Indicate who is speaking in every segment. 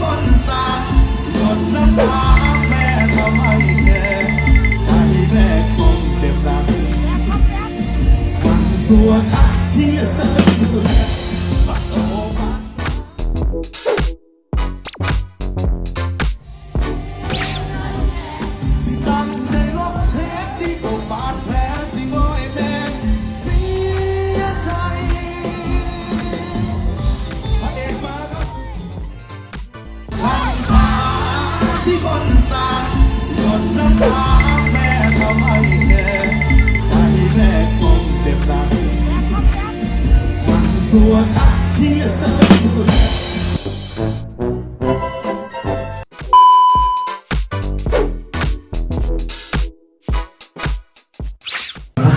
Speaker 1: บนสาหยดน้ำตาแม่ทำให้แค่ใจแม่คงเจ็บหนักวันสัวคักที่เธอ สัวคักที่เหลือ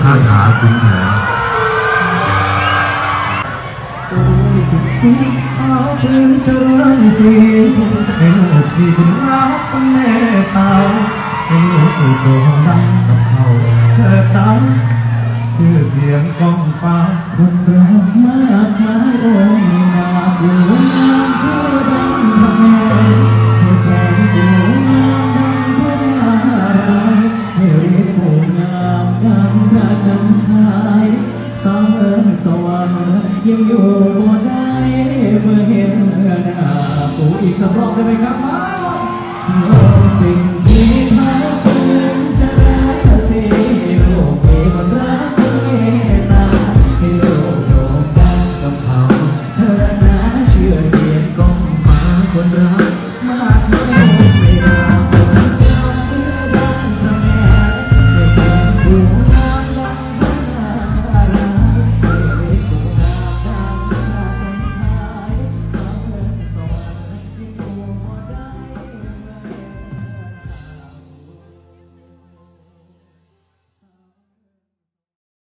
Speaker 2: คาคุณหา
Speaker 1: เอาปืนเจริญสีให้ลูกมีคุณรักคุณแม่ตา ให้ลูกโด่งดังกับเขาเถิดดังชื่อเสียงกองฟ้า
Speaker 3: คนรักมากมายโอ้ไม่นาเบื่อเท่าดังพระแม่ให้แทนตัวงามดังเพระนารายณ์ให้เรียกผู้งามดังพระจันทรายสางเอิญสวรรค์ยังอยู่บ่ได้เมื่อเห็นหน้าปู่อีกสักรอบได้ไหมครับมา